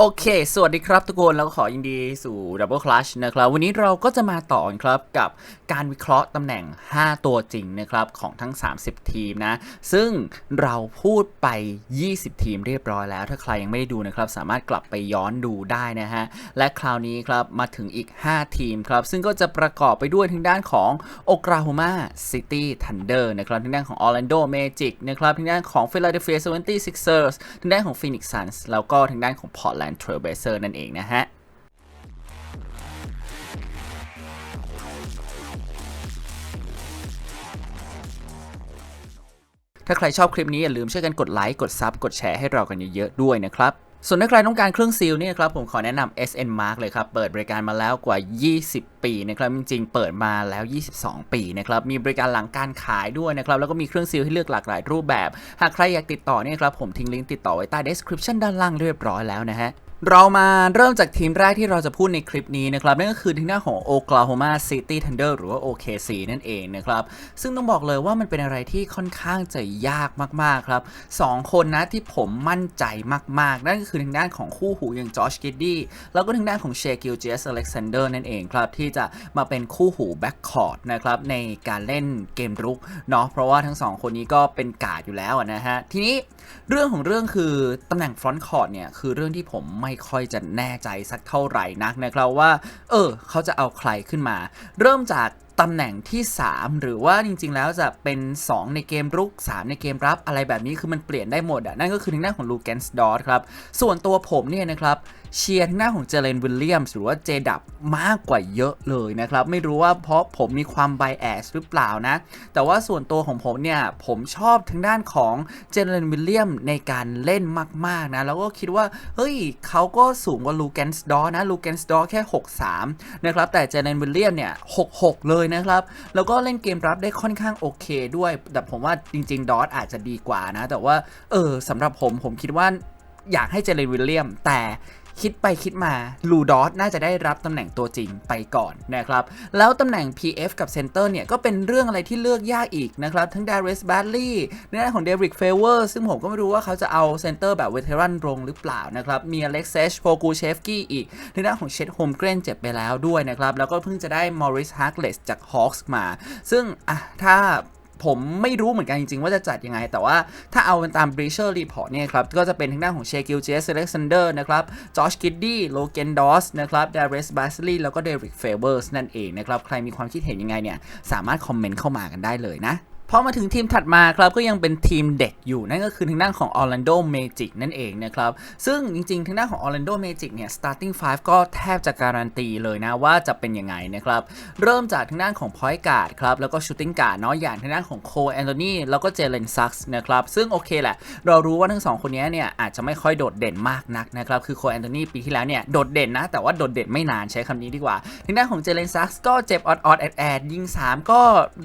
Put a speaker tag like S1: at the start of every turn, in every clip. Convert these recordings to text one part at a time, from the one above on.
S1: โอเค สวัสดีครับทุกคนแล้วก็ขอยินดีสู่ Double Clutch นะครับ วันนี้เราก็จะมาต่อครับกับการวิเคราะห์ตำแหน่ง 5 ตัวจริงนะครับของทั้ง 30 ทีมนะ ซึ่งเราพูดไป 20 ทีมเรียบร้อยแล้ว ถ้าใครยังไม่ได้ดูนะครับ สามารถกลับไปย้อนดูได้นะฮะ และคราวนี้ครับมาถึงอีก 5 ทีมครับ ซึ่งก็จะประกอบไปด้วยทางด้านของ Oklahoma City Thunder นะครับทางด้านของ Orlando Magic นะครับทางด้านของ Philadelphia 76ers ทางด้านของ Phoenix Suns แล้วก็ทางด้านของ Portland Trail Blazer นั่นเองนะฮะถ้าใครชอบคลิปนี้อย่าลืมช่วยกันกดไลค์กดซับกดแชร์ให้เรากันเยอะๆด้วยนะครับ ส่วนถ้าใครต้องการเครื่องซีลเนี่ยครับผมขอแนะนำ SN Mark เลยครับ เปิดบริการมาแล้วกว่า 20 ปีนะครับ จริงๆ เปิดมาแล้ว 22 ปีนะครับ มีบริการหลังการขายด้วยนะครับ แล้วก็มีเครื่องซีลให้เลือกหลากหลายรูปแบบ หากใครอยากติดต่อเนี่ยครับผมทิ้งลิงก์ติดต่อไว้ใต้ description ด้านล่างเรียบร้อยแล้วนะฮะ เรามาเริ่มจากทีมแรกที่เราจะพูดในคลิปนี้นะครับ นั่นก็คือทางด้านของ Oklahoma City Thunder หรือว่า OKC นั่นเองนะครับ ซึ่งต้องบอกเลยว่ามันเป็นอะไรที่ค่อนข้างจะยากมากๆครับสองคนนะที่ผมมั่นใจมากๆ นั่นก็คือทางด้านของคู่หูอย่างจอชกิดดี้แล้วก็ทางด้านของเชกิลเจสอเล็กซานเดอร์นั่นเองครับ ที่จะมาเป็นคู่หูแบ็กคอร์ดนะครับในการเล่นเกมรุกเนาะเพราะว่าทั้งสองคนนี้ก็เป็นกาดอยู่แล้วนะฮะทีนี้เรื่องของเรื่องคือตำแหน่งฟรอนต์คอร์ดเนี่ยคือเรื่องที่ผมไม่ค่อยจะแน่ใจสักเท่าไหร่นักนะครับว่า เออ เขาจะเอาใครขึ้นมา เริ่มจาก ตำแหน่งที่ 3 หรือว่าจริง ๆ แล้วจะเป็น 2 ในเกมรุก 3 ในเกมรับอะไรแบบนี้คือมันเปลี่ยนได้หมดอะนั่นก็คือทางด้านของลูแกนสดอร์ครับ ส่วนตัวผมเนี่ยนะครับเชียร์ทางด้านของเจเลนวิลเลียมหรือว่าเจดับมากกว่าเยอะเลยนะครับ ไม่รู้ว่าเพราะผมมีความไบแอสหรือเปล่านะ แต่ว่าส่วนตัวของผมเนี่ย ผมชอบทางด้านของเจเลนวิลเลียมในการเล่นมาก ๆ นะ แล้วก็คิดว่า เฮ้ยเขาก็สูงกว่าลูแกนสดอร์นะลูแกนสดอร์แค่ 6-3 นะครับแต่เจเลนวิลเลียมเนี่ย 6-6 เลยนะครับ แล้วก็เล่นเกมรับได้ค่อนข้างโอเคด้วย แต่ผมว่าจริง ๆ ดอทอาจจะดีกว่านะ แต่ว่า เออสำหรับผมผมคิดว่าอยากให้เจเลนวิลเลียม แต่ คิดไปคิดมาลูดอสน่าจะได้รับตำแหน่งตัวจริงไปก่อนนะครับ แล้วตำแหน่ง PF กับเซนเตอร์เนี่ย ก็เป็นเรื่องอะไรที่เลือกยากอีกนะครับ ทั้ง d a r i s b a d l e y ในด้านของ Derrick Favor ซึ่งผมก็ไม่รู้ว่าเขาจะเอาเซนเตอร์แบบเวเทรันลงหรือเปล่านะครับ มี Alex s e s h p o g u s h e v s k y อีกในด้านของเชดโฮมเกรนเจ็บไปแล้วด้วยนะครับ แล้วก็เพิ่งจะได้ Morris Harkless จาก Hawks มา ซึ่งอะถ้า ผมไม่รู้เหมือนกันจริง ๆ ว่าจะจัดยังไง แต่ว่าถ้าเอาเป็นตาม Breacher Report เนี่ยครับ ก็จะเป็นทางด้านของเชกิลเจสเล็กซานเดอร์นะครับจอชกิดดี้โลเกนดอสนะครับดาริสบาสลีแล้วก็เดริกเฟเบอร์สนั่นเองนะครับ ใครมีความคิดเห็นยังไงเนี่ย สามารถคอมเมนต์เข้ามากันได้เลยนะ พอมาถึงทีมถัดมาครับก็ยังเป็นทีมเด็กอยู่ นั่นก็คือทางด้านของ Orlando Magic นั่นเองนะครับ ซึ่งจริงๆ ทางด้านของ Orlando Magic เนี่ย starting five ก็แทบจะการันตีเลยนะว่าจะเป็นยังไงนะครับ เริ่มจากทางด้านของ point guard ครับแล้วก็ shooting guard เนาะอย่างทางด้านของ Cole Anthony แล้วก็ Jalen Suggs นะครับ ซึ่งโอเคแหละ เรารู้ว่าทั้งสองคนนี้เนี่ยอาจจะไม่ค่อยโดดเด่นมากนักนะครับคือ Cole Anthony ปีที่แล้วเนี่ยโดดเด่นนะแต่ว่าโดดเด่นไม่นานใช้คำนี้ดีกว่าทางด้านของ Jalen Suggs ก็เจ็บออดๆแอดๆยิง 3 ก็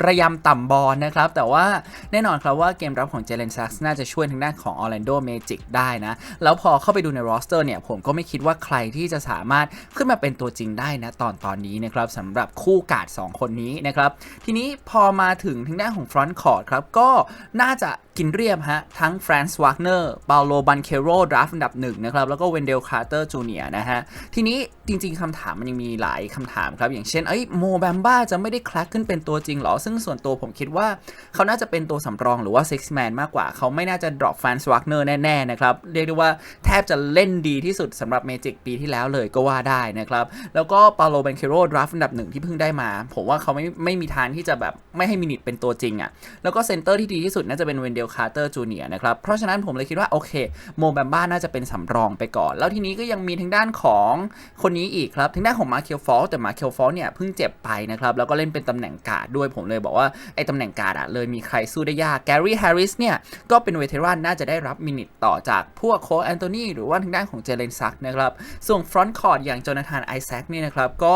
S1: ระยำต่ำบอลนะครับแต่ว่าแน่นอนครับว่าเกมรับของเจเลนซักน่าจะช่วยทางด้านของ Orlando Magic ได้นะ แล้วพอเข้าไปดูในรอสเตอร์เนี่ย ผมก็ไม่คิดว่าใครที่จะสามารถขึ้นมาเป็นตัวจริงได้นะตอนตอนนี้นะครับสำหรับคู่กาด 2 คนนี้นะครับ ทีนี้พอมาถึงทางด้านของฟรอนต์คอร์ดครับก็น่าจะกินเรียบฮะ ทั้งแฟรนซ์วากเนอร์ปาโลบันเคโรดราฟต์อันดับหนึ่งนะครับ แล้วก็เวนเดลคาร์เตอร์จูเนียนะฮะ ทีนี้จริงๆคำถามมันยังมีหลายคำถามครับ อย่างเช่น เอ้ยโมแบมบ้าจะไม่ได้คลักขึ้นเป็นตัวจริงหรอ ซึ่งส่วนตัวผมคิดว่าเขาน่าจะเป็นตัวสำรองหรือว่าซิกแมนมากกว่า เขาไม่น่าจะดรอปแฟนสวากเนอร์แน่ๆนะครับ เรียกได้ว่าแทบจะเล่นดีที่สุดสำหรับเมจิกปีที่แล้วเลยก็ว่าได้นะครับ แล้วก็ปาโลบันเคโรดราฟอันดับหนึ่งที่เพิ่งได้มา ผมว่าเขาไม่ไม่มีทางที่จะแบบไม่ให้มินิทเป็นตัวจริงอะ่ะ แล้วก็เซนเตอร์ที่ดีที่สุดน่าจะเป็นเวนเดลคาร์เตอร์จูเนียนะครับ เพราะฉะนั้นผมเลยคิดว่าโอเคโมแบมบ้าน่าจะเป็นสำรองไปก่อน แล้วทีนี้ก็ยังมีทางด้านของคนนี้อีกครับทางด้านของมาเคิลฟอลแต่มาเคิลฟอลเนี่ยเพิ่งเจ็บไปนะครับแล้วก็เล่นเป็นตำแหน่งกาดด้วยผมเลยบอกว่าไอ้ตำแหน่งกาดอะเลยมีใครสู้ได้ยากแกรี่แฮร์ริสเนี่ย ก็เป็นเวเทรันน่าจะได้รับมินิทต่อจากพวกโคแอนโทนีหรือว่าทางด้านของเจเลนซักนะครับ ส่วนฟรอนต์คอร์ดอย่างโจนาธานไอแซคเนี่ยนะครับ ก็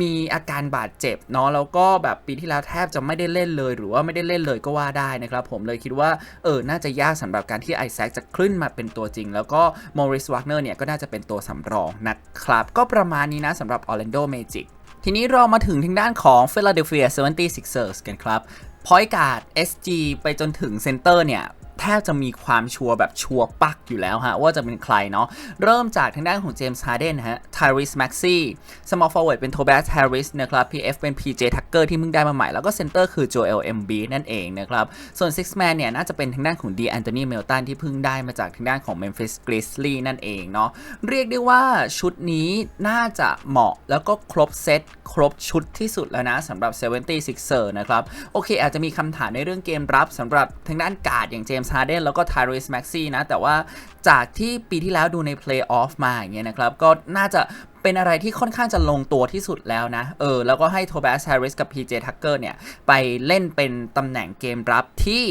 S1: มีอาการบาดเจ็บเนาะแล้วก็แบบปีที่แล้วแทบจะไม่ได้เล่นเลย หรือว่าไม่ได้เล่นเลยก็ว่าได้นะครับ ผมเลยคิดว่าเออน่าจะยากสำหรับการที่ไอแซคจะขึ้นมาเป็นตัวจริง แล้วก็มอริสวากเนอร์เนี่ยก็น่าจะเป็นตัวสำรองนะครับ ก็ประมาณนี้นะสำหรับ Orlando Magic ทีนี้เรามาถึงทางด้านของ Philadelphia 76ers กันครับ พอยการ์ด SG ไปจนถึงเซนเตอร์เนี่ย บจะมีความชัวร์แบบชัวร์ปักอยู่แล้วฮะว่าจะเป็นใครเนาะเริ่มจากทางด้านของเจมส์ฮาร์เดนฮะทาริสแม็กซี่สมอลฟอร์เวิร์ดเป็นโทบัสแฮร์ริสนะครับ PF เอฟเป็น PJ Tucker ที่เพิ่งได้มาใหม่ แล้วก็เซนเตอร์คือโจเอลเอ็มบีนั่นเองนะครับส่วน Six Man เนี่ยน่าจะเป็นทางด้านของดีแอนโทนีเมลตันที่เพิ่งได้มาจากทางด้านของ Memphis Grizzlies นั่นเองเนาะเรียกได้ว่าชุดนี้น่าจะเหมาะแล้วก็ครบเซตครบชุดที่สุดแล้วนะสำหรับ 76er นะครับโอเค อาจจะมีคำถามในเรื่องเกมรับสำหรับทางด้านการ์ดอย่างเจมส์ฮาร์เดนแล้วก็ไทริสแม็กซี่นะ แต่ว่าจากที่ปีที่แล้วดูในเพลย์ออฟมาอย่างเงี้ยนะครับ ก็น่าจะเป็นอะไรที่ค่อนข้างจะลงตัวที่สุดแล้วนะ เออ แล้วก็ให้โทบัสแฮร์ริสกับ PJ Tucker เนี่ย ไปเล่นเป็นตำแหน่งเกมรับที่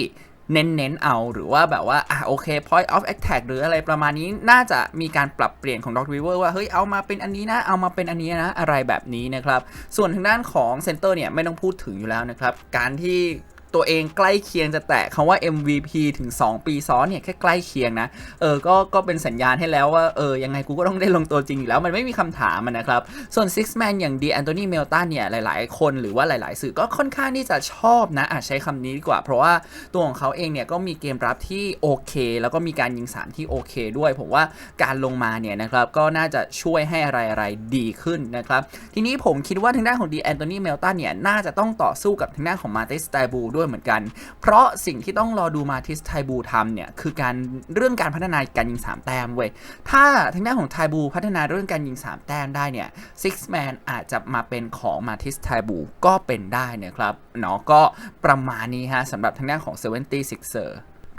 S1: เน้นๆ เอาหรือว่าแบบว่า อะ โอเค point of attack หรืออะไรประมาณนี้น่าจะมีการปรับเปลี่ยนของ Doc River ว่า เฮ้ย เอามาเป็นอันนี้นะ เอามาเป็นอันนี้นะ อะไรแบบนี้นะครับ ส่วนทางด้านของเซนเตอร์เนี่ย ไม่ต้องพูดถึงอยู่แล้วนะครับ การที่ ตัวเองใกล้เคียงจะแตะคำว่า MVP ถึง 2 ปีซ้อนเนี่ยแค่ใกล้เคียงนะเออก็ก็เป็นสัญญาณให้แล้วว่าเออยังไงกูก็ต้องได้ลงตัวจริงอยู่แล้วมันไม่มีคำถามนะครับ ส่วน Six Man อย่างดีแอนโทนีเมลตันเนี่ยหลาย ๆ คนหรือว่าหลาย ๆ สื่อก็ค่อนข้างที่จะชอบนะอาจใช้คำนี้ดีกว่า เพราะว่าตัวของเขาเองเนี่ยก็มีเกมรับที่โอเค แล้วก็มีการยิงสามที่โอเคด้วย ผมว่าการลงมาเนี่ยนะครับก็น่าจะช่วยให้อะไรอะไรๆดีขึ้นนะครับทีนี้ผมคิดว่าทางด้านของดีแอนโทนีเมลตันเนี่ยน่าจะต้องต่อสู้กับทางด้านของมาติสไตบูด้วยเหมือนกัน เพราะสิ่งที่ต้องรอดูมาทิสไทบูทำเนี่ย คือการเรื่องการพัฒนาการยิง 3 แต้มเว้ย ถ้าทางด้านของไทบูพัฒนาเรื่องการยิง 3 แต้มได้เนี่ย Six Man อาจจะมาเป็นของมาทิสไทบูก็เป็นได้นะครับเนาะก็ประมาณนี้ฮะสำหรับทางด้านของ 76er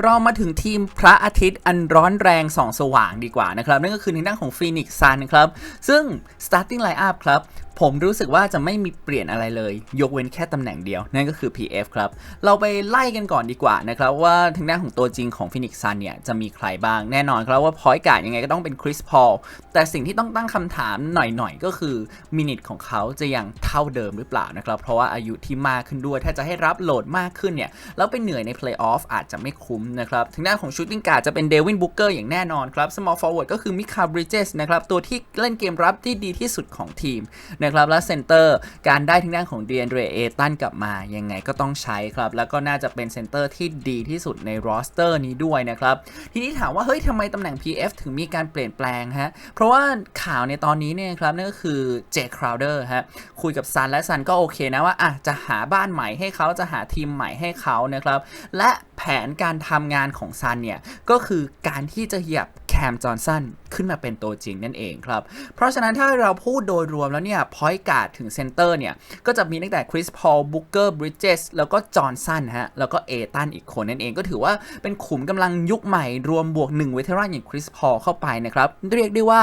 S1: เรามาถึงทีมพระอาทิตย์อันร้อนแรงส่องสว่างดีกว่านะครับ นั่นก็คือทางด้านของฟีนิกซ์ซันครับ ซึ่ง starting lineup ครับ ผมรู้สึกว่าจะไม่มีเปลี่ยนอะไรเลย ยกเว้นแค่ตำแหน่งเดียว นั่นก็คือ PF ครับ เราไปไล่กันก่อนดีกว่านะครับ ว่าทางด้านของตัวจริงของ Phoenix Sun เนี่ย จะมีใครบ้างแน่นอนครับว่าพอยต์การ์ดยังไงก็ต้องเป็นคริสพอลแต่สิ่งที่ต้องตั้งคำถามหน่อยๆ ก็คือมินิทของเขาจะยังเท่าเดิมหรือเปล่านะครับ เพราะว่าอายุที่มากขึ้นด้วย ถ้าจะให้รับโหลดมากขึ้นเนี่ยแล้วไปเหนื่อยในเพลย์ออฟอาจจะไม่คุ้มนะครับทางด้านของชูตติ้งการ์ดจะเป็นเดวินบุกเกอร์อย่างแน่นอนครับ small forward ก็คือมิคาบริเจสนะครับตัวที่เล่นเกมรับที่ดีที่สุดของทีมนะครับและเซนเตอร์การได้ทางด้านของเดียนเดรเอตันกลับมายังไงก็ต้องใช้ครับ แล้วก็น่าจะเป็นเซนเตอร์ที่ดีที่สุดในรอสเตอร์นี้ด้วยนะครับทีนี้ถามว่าเฮ้ยทำไมตำแหน่ง PF ถึงมีการเปลี่ยนแปลงฮะเพราะว่าข่าวในตอนนี้เนี่ยครับนั่นก็คือเจคราวเดอร์ฮะคุยกับซันและซันก็โอเคนะว่าอะจะหาบ้านใหม่ให้เขาจะหาทีมใหม่ให้เขานะครับและแผนการทำงานของซันเนี่ยก็คือการที่จะเหยียบ มจอห์นสันขึ้นมาเป็นตัวจริงนั่นเองครับ เพราะฉะนั้นถ้าเราพูดโดยรวมแล้วเนี่ยพอยต์การ์ดถึงเซนเตอร์เนี่ย ก็จะมีตั้งแต่คริสพอลบุกเกอร์บริดเจสแล้วก็จอห์นสันฮะ แล้วก็เอตันอีกคนนั่นเองก็ถือว่าเป็นขุมกำลังยุคใหม่รวมบวก 1 เวเทรันอย่างคริสพอลเข้าไปนะครับ เรียกได้ว่า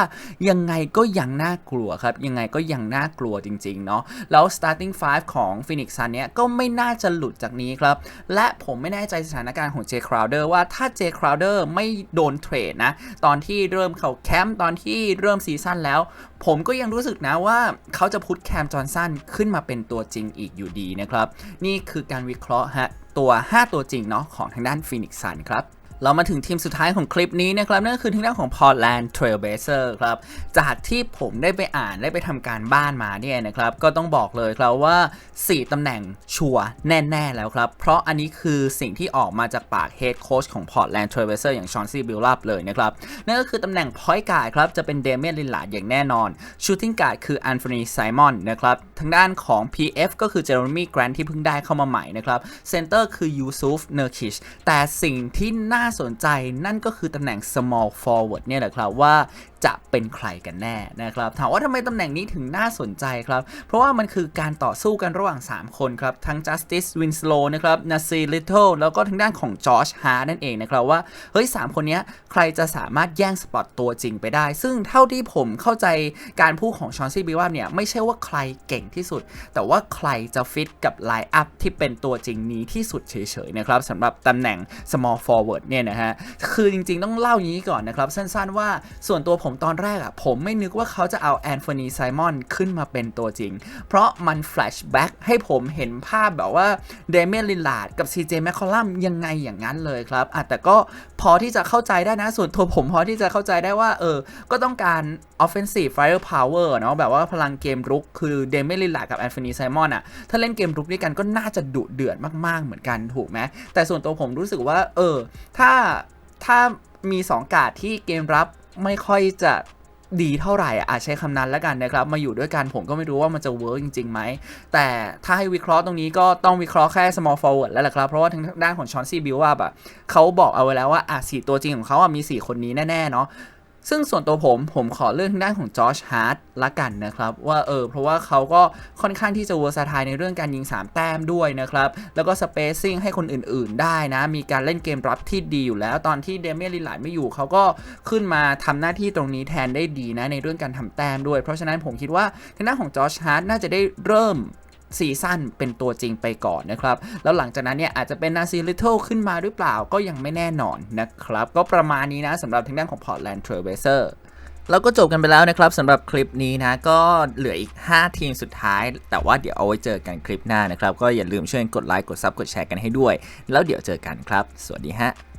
S1: ยังไงก็ยังน่ากลัวครับ ยังไงก็ยังน่ากลัวจริงๆเนาะแล้ว starting five ของ Phoenix Sun เนี่ยก็ไม่น่าจะหลุดจากนี้ครับ และผมไม่แน่ใจสถานการณ์ของเจคราวเดอร์ว่าถ้าเจคราวเดอร์ไม่โดนเทรดนะตอนอนที่เริ่มเข้าแคมป์ตอนที่เริ่มซีซั่นแล้ว ผมก็ยังรู้สึกนะว่าเขาจะพุทแคมจอห์นสันขึ้นมาเป็นตัวจริงอีกอยู่ดีนะครับ นี่คือการวิเคราะห์ฮะตัว 5 ตัวจริงเนาะของทางด้านฟินิกซ์ซันครับ เรามาถึงทีมสุดท้ายของคลิปนี้นะครับ นั่นคือทางด้านของ Portland Trailblazer ครับ จากที่ผมได้ไปอ่านได้ไปทำการบ้านมาเนี่ยนะครับ ก็ต้องบอกเลยครับว่า 4ตำแหน่งชัวร์แน่ๆแล้วครับ เพราะอันนี้คือสิ่งที่ออกมาจากปาก Head Coach ของ Portland Trailblazer อย่าง Chauncey Billups เลยนะครับ นั่นก็คือตำแหน่ง Point Guard ครับ จะเป็น Damian Lillard อย่างแน่นอน Shooting Guard คือ Anthony Simon นะครับทางด้านของ PF ก็คือ Jeremy Grant ที่เพิ่งได้เข้ามาใหม่นะครับ Center คือ Yusuf Nurkic แต่สิ่งที่น่าสนใจนั่นก็คือตำแหน่ง small forward เนี่ยแหละครับว่าจะเป็นใครกันแน่นะครับ ถามว่าทำไมตำแหน่งนี้ถึงน่าสนใจครับ เพราะว่ามันคือการต่อสู้กันระหว่าง 3 คนครับ ทั้ง Justice Winslow นะครับ Nasir Little แล้วก็ทางด้านของ Josh Hart นั่นเองนะครับว่า เฮ้ย 3 คนนี้ใครจะสามารถแย่งสปอตตัวจริงไปได้ ซึ่งเท่าที่ผมเข้าใจการพูดของชอนซี่บิว่าเนี่ย ไม่ใช่ว่าใครเก่งที่สุด แต่ว่าใครจะฟิตกับไลน์อัพที่เป็นตัวจริงนี้ที่สุดเฉยๆนะครับสำหรับตำแหน่ง small forward เนี่ยนะฮะ คือจริงๆต้องเล่าอย่างนี้ก่อนนะครับ สั้นๆว่าส่วนตัวผมตอนแรกอะผมไม่นึกว่าเขาจะเอาแอนโทนีไซมอนขึ้นมาเป็นตัวจริง เพราะมันแฟลชแบ็กให้ผมเห็นภาพแบบว่าเดเมียนลินลาดกับ CJ แมคคอลัมยังไงอย่างนั้นเลยครับอะแต่ก็พอที่จะเข้าใจได้นะ ส่วนตัวผมพอที่จะเข้าใจได้ว่าเออ ก็ต้องการ offensive firepower เนาะแบบว่าพลังเกมรุกคือเดเมียนลินลาดกับแอนโทนีไซมอนอะถ้าเล่นเกมรุกด้วยกันก็น่าจะดุเดือดมากๆเหมือนกันถูกไหมแต่ส่วนตัวผมรู้สึกว่าเออถ้าถ้าถ้ามี 2 กาดที่เกมรับไม่ค่อยจะดีเท่าไหร่อาจใช้คำนั้นแล้วกันนะครับ มาอยู่ด้วยกันผมก็ไม่รู้ว่ามันจะเวิร์กจริงๆไหม แต่ถ้าให้วิเคราะห์ตรงนี้ก็ต้องวิเคราะห์แค่ small forward แล้วแหละครับ เพราะว่าทางด้านของชอนซี่บิลว่าแบบเขาบอกเอาไว้แล้วว่าอะสี่ตัวจริงของเขาอะมี 4 คนนี้แน่ๆเนาะ ซึ่งส่วนตัวผมผมขอเลือกทางด้านของจอร์จฮาร์ดละกันนะครับว่าเออเพราะว่าเขาก็ค่อนข้างที่จะเวอร์ซาไทในเรื่องการยิง 3 แต้มด้วยนะครับ แล้วก็สเปซซิ่งให้คนอื่นๆ ได้นะ มีการเล่นเกมรับที่ดีอยู่แล้ว ตอนที่เดเมียนลิลลาดไม่อยู่เขาก็ขึ้นมาทำหน้าที่ตรงนี้แทนได้ดีนะในเรื่องการทำแต้มด้วย เพราะฉะนั้นผมคิดว่าทางด้านของจอร์จฮาร์ดน่าจะได้เริ่ม ซีซั่นเป็นตัวจริงไปก่อนนะครับ แล้วหลังจากนั้นเนี่ยอาจจะเป็นนาซีลิทเทิลขึ้นมาหรือเปล่าก็ยังไม่แน่นอนนะครับ ก็ประมาณนี้นะสำหรับทางด้านของ Portland Trailblazers แล้วก็จบกันไปแล้วนะครับสำหรับคลิปนี้นะ ก็เหลืออีก 5 ทีมสุดท้าย แต่ว่าเดี๋ยวเอาไว้เจอกันคลิปหน้านะครับ ก็อย่าลืมช่วยกดไลค์กดซับกดแชร์กันให้ด้วย แล้วเดี๋ยวเจอกันครับ สวัสดีฮะ